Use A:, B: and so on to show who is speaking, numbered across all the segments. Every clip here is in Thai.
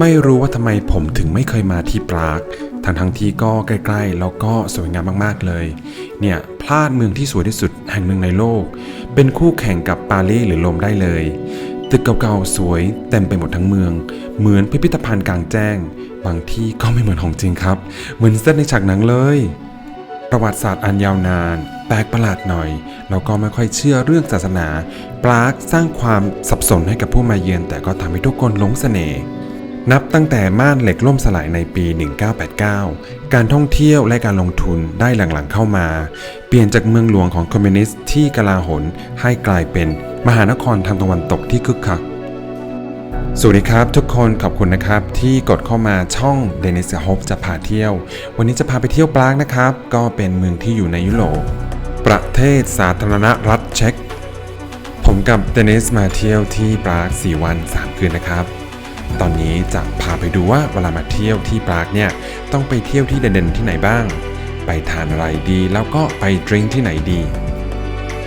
A: ไม่รู้ว่าทำไมผมถึงไม่เคยมาที่ปรากทั้งทั้งที่ก็ใกล้ๆ แล้วก็สวยงามมากๆเลย เนี่ยพลาดเมืองที่สวยที่สุดแห่งหนึ่งในโลก เป็นคู่แข่งกับปารีสหรือโรมได้เลย ตึกเก่าๆสวยเต็มไปหมดทั้งเมือง เหมือนพิพิธภัณฑ์กลางแจ้ง บางที่ก็ไม่เหมือนของจริงครับ เหมือนเส้นในฉากหนังเลย ประวัติศาสตร์อันยาวนานแปลกประหลาดหน่อยแล้วก็ไม่ค่อยเชื่อเรื่องศาสนา ปรากสร้างความสับสนให้กับผู้มาเยือนแต่ก็ทำให้ทุกคนหลงเสน่ห์ นับตั้งแต่ม่านเหล็กล่มสลายในปี 1989 การท่องเที่ยวและการลงทุนได้หลังๆเข้ามา เปลี่ยนจากเมืองหลวงของคอมมิวนิสต์ที่กลาหนให้กลายเป็นมหานครทางตะวันตกที่คึกคัก สวัสดีครับทุกคนขอบคุณนะครับ ที่กดเข้ามาช่องเดนิสฮบจะพาเที่ยว วันนี้จะพาไปเที่ยวปรากนะครับ ก็เป็นเมืองที่อยู่ในยุโรปประเทศสาธารณรัฐเช็กผมกับเดนิสมาเที่ยวที่ปราก 4 วัน 3 คืนนะครับ ตอนนี้จะพาไปดูว่าเวลามาเที่ยวที่ปรากเนี่ยต้องไปเที่ยวที่เด่นๆที่ไหนบ้าง ไปทานอะไรดีแล้วก็ไปดริงที่ไหนดี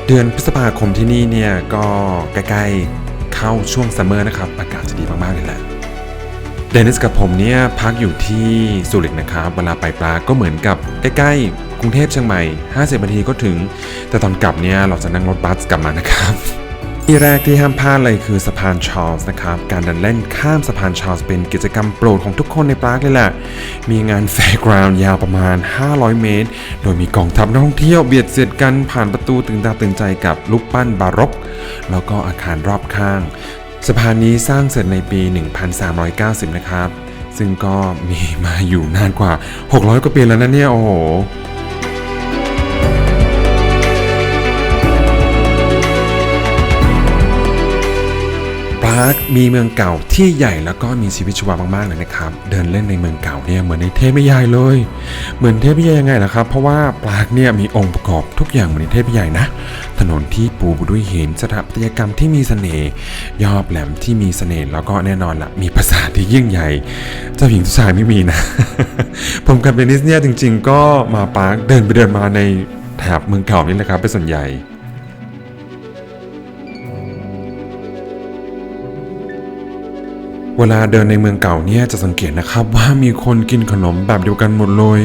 A: เดือนพฤษภาคมที่นี่เนี่ยก็ใกล้ๆเข้าช่วงซัมเมอร์นะครับอากาศจะดีมากๆเลยแหละเดนิสกับผมเนี่ยพักอยู่ที่สุริกนะครับเวลาไปปลาก็เหมือนกับใกล้ๆกรุงเทพเชียงใหม่ 50นาทีก็ถึง แต่ตอนกลับเนี่ยเราจะนั่งรถบัสกลับมานะครับ ที่แรกที่ห้ามพลาดเลยคือสะพานชาร์ลส์นะครับ การเดินเล่นข้ามสะพานชาร์ลส์เป็นกิจกรรมโปรดของทุกคนในปรากเลยแหละ มีงานแฟร์กราวน์ยาวประมาณ 500 เมตร โดยมีกองทัพนักท่องเที่ยวเบียดเสียดกันผ่านประตูตึงตาตึงใจกับรูปปั้นบารก แล้วก็อาคารรอบข้าง สะพานนี้สร้างเสร็จในปี 1390 นะครับ ซึ่งก็มีมาอยู่นานกว่า 600 กว่าปีแล้วนะเนี่ย โอ้โห ปรากมีเมืองเก่าที่ใหญ่แล้วก็มีชีวิตชีวามากๆเลยนะครับ เดินเล่นในเมืองเก่าเนี่ยเหมือนในเทพนิยายเลย เหมือนเทพนิยายยังไงล่ะครับ เพราะว่าปรากเนี่ยมีองค์ประกอบทุกอย่างเหมือนในเทพนิยายนะ ถนนที่ปูด้วยหินสถาปัตยกรรมที่มีเสน่ห์ยอบแหลมที่มีเสน่ห์แล้วก็แน่นอนละมีปราสาทที่ยิ่งใหญ่ เจ้าหญิงเจ้าชายไม่มีนะ ผมกับเบนิสเนี่ยจริง ๆ ก็มาปรากเดินไปเดินมาในแถบเมืองเก่านี่แหละครับเป็นส่วนใหญ่ เวลาเดินในเมืองเก่าเนี่ยจะสังเกตนะครับว่ามีคนกินขนมแบบเดียวกันหมดเลย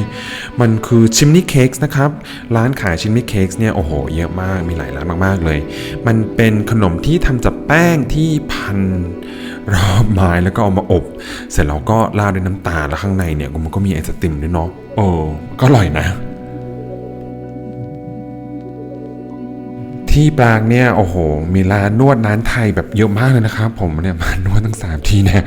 A: มันคือชิมนี่เค้กนะครับ ร้านขายชิมนี่เค้กเนี่ยโอ้โหเยอะมากมีหลายร้านมากๆเลย มันเป็นขนมที่ทำจากแป้งที่พันรอบไม้แล้วก็เอามาอบ เสร็จแล้วก็ราดด้วยน้ำตาลแล้วข้างในเนี่ยมันก็มีไอศติมด้วยเนาะโอ้ก็อร่อยนะ ที่ปรางเนี่ยโอ้โห มีร้านนวดร้านไทยแบบเยอะมากเลยนะครับ ผมเนี่ยมานวดตั้งสามทีเนี่ย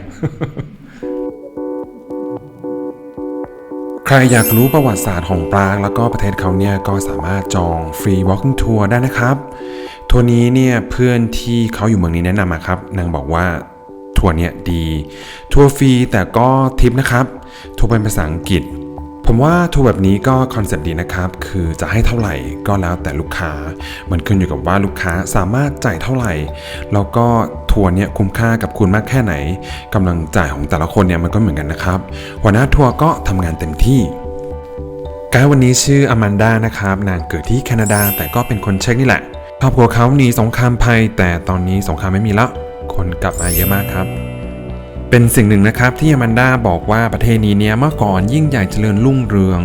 A: ใครอยากรู้ประวัติศาสตร์ของปรางแล้วก็ประเทศเขาเนี่ยก็สามารถจองฟรี walking tour ได้นะครับ ทัวร์นี้เนี่ยเพื่อนที่เขาอยู่เมืองนี้แนะนำมาครับนางบอกว่าทัวร์เนี่ยดี ทัวร์ฟรีแต่ก็ทิปนะครับ ทัวร์เป็นภาษาอังกฤษ ผมว่าทัวร์แบบนี้ก็คอนเซ็ปต์ดีนะครับ คือจะให้เท่าไหร่ก็แล้วแต่ลูกค้า มันขึ้นอยู่กับว่าลูกค้าสามารถจ่ายเท่าไหร่ แล้วก็ทัวร์เนี่ยคุ้มค่ากับคุณมากแค่ไหนกำลังจ่ายของแต่ละคนเนี่ยมันก็เหมือนกันนะครับ หัวหน้าทัวร์ก็ทำงานเต็มที่ไกด์วันนี้ชื่ออแมนดานะครับ นางเกิดที่แคนาดาแต่ก็เป็นคนเช็กนี่แหละครอบครัวเขาหนีสงครามภัย แต่ตอนนี้สงครามไม่มีแล้วคนกลับมาเยอะมากครับ เป็นสิ่งหนึ่งนะครับที่อแมนดาบอกว่าประเทศนี้เนี่ยเมื่อก่อนยิ่งใหญ่เจริญรุ่งเรือง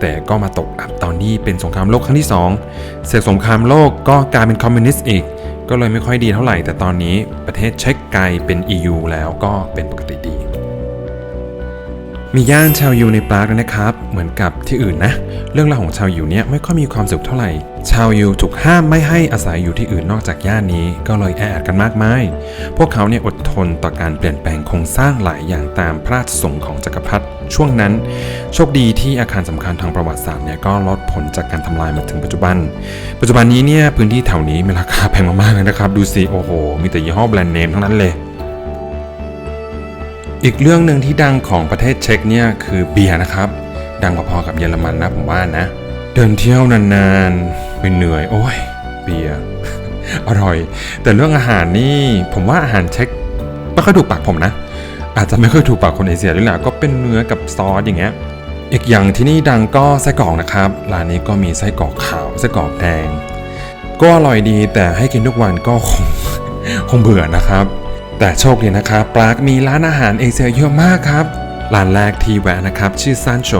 A: แต่ก็มาตกอับตอนนี้เป็นสงครามโลกครั้งที่สองเสร็จสงครามโลกก็กลายเป็นคอมมิวนิสต์อีก ก็เลยไม่ค่อยดีเท่าไหร่แต่ตอนนี้ประเทศเช็กกลายเป็น EU แล้วก็เป็นปกติดี มีย่านชาวยูในปรากด้วยนะครับ เหมือนกับที่อื่นนะ เรื่องราวของชาวยูเนี่ยไม่ค่อยมีความสุขเท่าไหร่ ชาวยูถูกห้ามไม่ให้อาศัยอยู่ที่อื่นนอกจากย่านนี้ ก็เลยแออัดกันมากมาย พวกเขาเนี่ยอดทนต่อการเปลี่ยนแปลงโครงสร้างหลายอย่างตามพระราชสงของจักรพรรดิช่วงนั้น โชคดีที่อาคารสำคัญทางประวัติศาสตร์เนี่ยก็ลดผลจากการทำลายมาถึงปัจจุบัน ปัจจุบันนี้เนี่ยพื้นที่แถวนี้มีราคาแพงมากๆเลยนะครับ ดูสิโอ้โหมีแต่ยี่ห้อแบรนด์เนมทั้งนั้นเลย อีกเรื่องหนึ่งที่ดังของประเทศเช็กเนี่ยคือเบียร์นะครับ ดังพอๆกับเยอรมันนะผมว่านะ เดินเที่ยวนานๆไม่เหนื่อยโอ้ยเบียร์อร่อย แต่เรื่องอาหารนี่ผมว่าอาหารเช็กไม่ค่อยถูกปากผมนะ อาจจะไม่ค่อยถูกปากคนเอเชียด้วยแหละก็เป็นเนื้อกับซอสอย่างเงี้ยอีกอย่างที่นี่ดังก็ไส้กรอกนะครับร้านนี้ก็มีไส้กรอกขาวไส้กรอกแดง ก็อร่อยดีแต่ให้กินทุกวันก็คงคงเบื่อนะครับ แต่โชคดีนะครับปรากมีร้านอาหารเอเชียเยอะมากครับ ร้านแรกที่แวะนะครับ ชื่อซานโช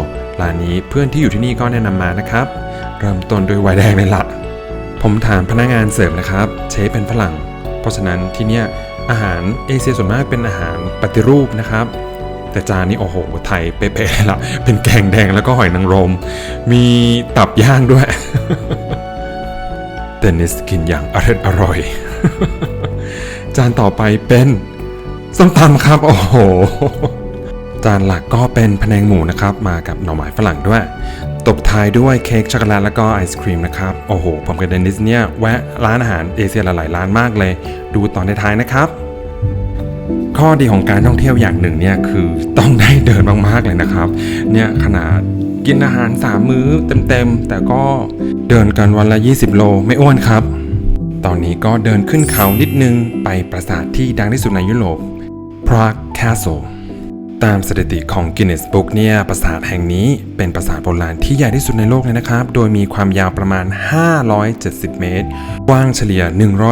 A: ร้านนี้เพื่อนที่อยู่ที่นี่ก็แนะนำมานะครับ เริ่มต้นด้วยไวน์แดงเลยละผมถามพนักงานเสิร์ฟนะครับเชฟเป็นฝรั่ง เพราะฉะนั้นที่เนี่ยอาหารเอเชียส่วนมากเป็นอาหารปฏิรูปนะครับ แต่จานนี้โอ้โหไทยเป๊ะๆละเป็นแกงแดงแล้วก็หอยนางรม มีตับย่างด้วยเดนิสกินอย่างอร่อยอร่อย จานต่อไปเป็นส้มตำครับโอ้โห จานหลักก็เป็นพะแนงหมูนะครับ มากับหน่อไม้ฝรั่งด้วย ตบท้ายด้วยเค้กช็อกโกแลตแล้วก็ไอศครีมนะครับ โอ้โห ผมกับเดนิสเนี่ยแวะร้านอาหารเอเชียหลายร้านมากเลย ดูตอนในท้ายนะครับ ข้อดีของการท่องเที่ยวอย่างหนึ่งเนี่ยคือต้องได้เดินมากๆเลยนะครับ เนี่ยขนาดกินอาหาร 3 มื้อเต็มๆ แต่ก็เดินกันวันละ 20 โลไม่อ้วนครับ ตอนนี้ก็เดินขึ้นเขานิดนึงไปปราสาทที่ดังที่สุดในยุโรป Prague Castle ตามสถิติของ Guinness Book เนี่ยปราสาทแห่งนี้เป็นปราสาทโบราณที่ใหญ่ที่สุดในโลกเลยนะครับ โดยมีความยาวประมาณ 570 เมตร กว้างเฉลี่ย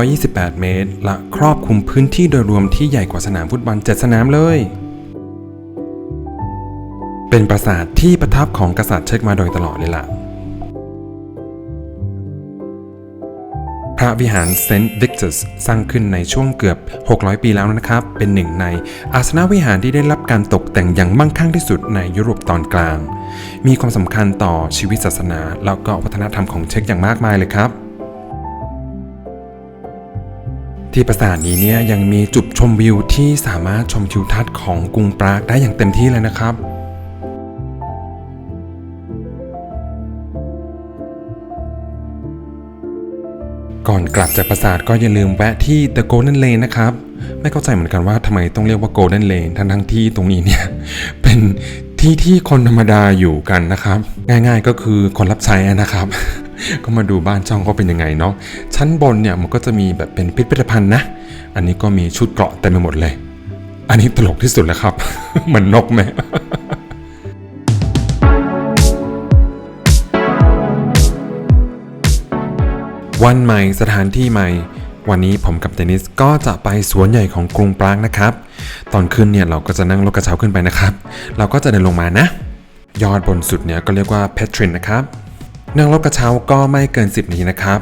A: 128 เมตร และครอบคลุมพื้นที่โดยรวมที่ใหญ่กว่าสนามฟุตบอล7สนามเลย เป็นปราสาทที่ประทับของกษัตริย์เช็กมาโดยตลอดเลยล่ะ ระวิหารเซนต์วิกตัสสร้างขึ้นในช่วงเกือบ 600 ปีแล้วนะครับ เป็นหนึ่งในอาสนะวิหารที่ได้รับการตกแต่งอย่างมั่งคั่งที่สุดในยุโรปตอนกลาง มีความสำคัญต่อชีวิตศาสนา แล้วก็วัฒนธรรมของเช็กอย่างมากมายเลยครับที่ปราสาทนี้เนี่ยยังมีจุดชมวิวที่สามารถชมทิวทัศน์ของกรุงปรากได้อย่างเต็มที่เลยนะครับ ก่อนกลับจากปราสาทก็อย่าลืมแวะที่ The Golden Lane นะครับ ไม่เข้าใจเหมือนกันว่าทำไมต้องเรียกว่า Golden Lane ทั้งทั้งที่ตรงนี้เนี่ย เป็นที่ที่คนธรรมดาอยู่กันนะครับ ง่ายๆก็คือคนรับใช้นะครับ ก็มาดูบ้านช่องเขาเป็นยังไงเนาะชั้นบนเนี่ยมันก็จะมีแบบเป็นพิพิธภัณฑ์นะ อันนี้ก็มีชุดเกราะเต็มไปหมดเลย อันนี้ตลกที่สุดแล้วครับมือนนกไหม วันใหม่สถานที่ใหม่ วันนี้ผมกับเดนิสก็จะไปสวนใหญ่ของกรุงปรางนะครับ ตอนขึ้นเนี่ยเราก็จะนั่งรถกระเช้าขึ้นไปนะครับ เราก็จะเดินลงมานะ ยอดบนสุดเนี่ยก็เรียกว่าเพทรินนะครับ นั่งรถกระเช้าก็ไม่เกิน 10นาทีนะครับ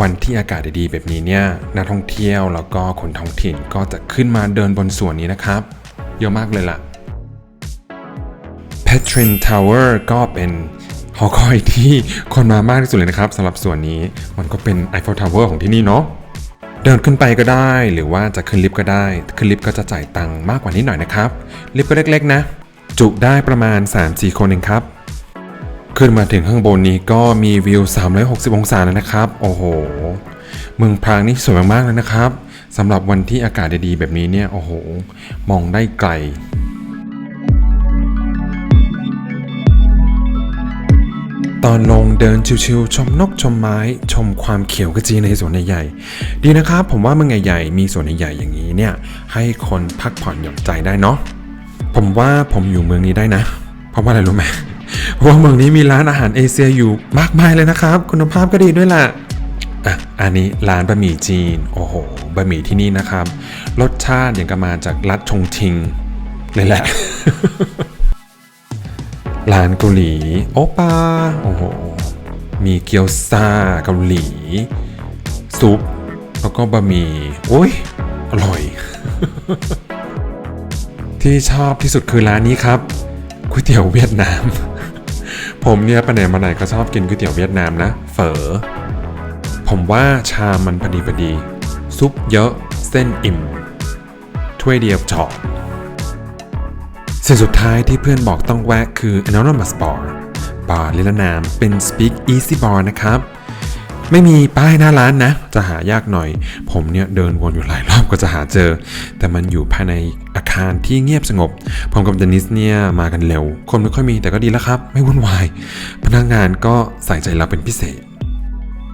A: วันที่อากาศดีๆแบบนี้เนี่ยนักท่องเที่ยวแล้วก็คนท้องถิ่นก็จะขึ้นมาเดินบนสวนนี้นะครับ เยอะมากเลยล่ะ p e t r i n Tower ก็เป็น อคอยที่คนมามากที่สุดเลยนะครับสำหรับส่วนนี้มันก็เป็น Eiffel Tower ของที่นี่เนาะเดินขึ้นไปก็ได้ หรือว่าจะขึ้นลิฟต์ก็ได้ ขึ้นลิฟต์ก็จะจ่ายตังค์มากกว่านิดหน่อยนะครับ ลิฟต์ก็เล็กๆนะ จุได้ประมาณ 3-4 คนเองครับ ขึ้นมาถึงข้างบนนี้ก็มีวิว 360 องศาเลยนะครับ โอ้โห เมืองพรางนี่สวยมากๆเลยนะครับสำหรับวันที่อากาศดีๆแบบนี้เนี่ย โอ้โห มองได้ไกล ตอนลงเดินชิวๆชมนกชมไม้ ชมความเขียวขจีในสวนใหญ่ๆดีนะครับผมว่าเมืองใหญ่ๆมีสวนใหญ่ๆอย่างนี้เนี่ยให้คนพักผ่อนหย่อนใจได้เนาะผมว่าผมอยู่เมืองนี้ได้นะ เพราะว่าอะไรรู้ไหมเพราะว่าเมืองนี้มีร้านอาหารเอเชียอยู่มากมายเลยนะครับ คุณภาพก็ดีด้วยล่ะอะอันนี้ร้านบะหมี่จีนโอ้โหบะหมี่ที่นี่นะครับ รสชาติอย่างกับมาจากรัฐชงชิงเลยแหละ ร้านเกาหลี โอปาโอ้โหมีเกี๊ยวซาเกาหลี ซุป แล้วก็บะหมี่โอ้ย อร่อย ที่ชอบที่สุดคือร้านนี้ครับก๋วยเตี๋ยวเวียดนาม ผมเนี่ยไปไหนมาไหนก็ชอบกินก๋วยเตี๋ยวเวียดนามนะ เฝอ ผมว่าชามมันพอดีพอดี ซุปเยอะ เส้นอิ่ม ถ้วยเดียวจอบ สิ่งสุดท้ายที่เพื่อนบอกต้องแวะคือ Anonymous Bar บาร์ลิลนามเป็น Speak Easy Bar นะครับ ไม่มีป้ายหน้าร้านนะ จะหายากหน่อย ผมเนี่ยเดินวนอยู่หลายรอบก็จะหาเจอ แต่มันอยู่ภายในอาคารที่เงียบสงบ ผมกับเดนิสเนี่ยมากันเร็ว คนไม่ค่อยมีแต่ก็ดีแล้วครับ ไม่วุ่นวาย พนักงานก็ใส่ใจเราเป็นพิเศษ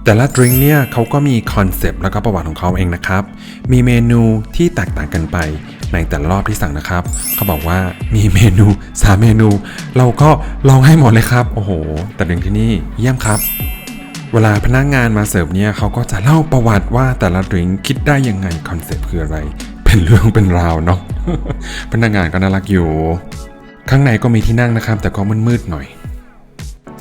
A: แต่ละดริงก์เนี่ยเขาก็มีคอนเซปต์แล้วก็ประวัติของเขาเองนะครับ มีเมนูที่แตกต่างกันไปในแต่ละรอบที่สั่งนะครับ เขาบอกว่ามีเมนู3เมนู เราก็ลองให้หมดเลยครับ โอ้โห แต่ดริงก์ที่นี่เยี่ยมครับ เวลาพนักงานมาเสิร์ฟเนี่ยเขาก็จะเล่าประวัติว่าแต่ละดริงก์คิดได้ยังไงคอนเซปต์คืออะไร เป็นเรื่องเป็นราวเนาะพนักงานก็น่ารักอยู่ ข้างในก็มีที่นั่งนะครับ แต่ก็มืดๆหน่อย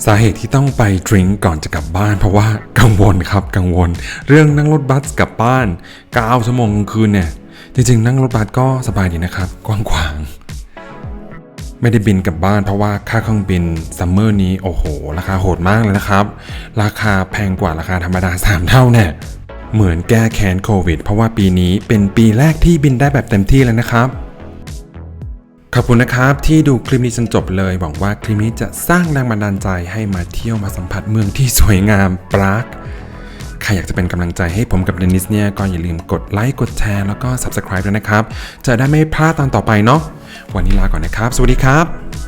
A: สาเหตุที่ต้องไปดริงก่อนจะกลับบ้าน เพราะว่ากังวลครับกังวล เรื่องนั่งรถบัสกลับบ้าน9ชั่วโมงกลางคืนเนี่ยจริงๆ นั่งรถบัสก็สบายดีนะครับกว้างขวาง ไม่ได้บินกลับบ้านเพราะว่าค่าเครื่องบินซัมเมอร์นี้โอ้โห ราคาโหดมากเลยนะครับ ราคาแพงกว่าราคาธรรมดา 3 เท่าแน่เหมือนแก้แค้นโควิด เพราะว่าปีนี้เป็นปีแรกที่บินได้แบบเต็มที่เลยนะครับ ขอบคุณนะครับที่ดูคลิปนี้จนจบเลยหวังว่าคลิปนี้จะสร้างแรงบันดาลใจให้มาเที่ยวมาสัมผัสเมืองที่สวยงามปรากใครอยากจะเป็นกำลังใจให้ผมกับเดนิสเนี่ยก็อย่าลืมกดไลค์กดแชร์แล้วก็ Subscribe ด้วยนะครับ จะได้ไม่พลาดตอนต่อไปเนาะวันนี้ลาก่อนนะครับ สวัสดีครับ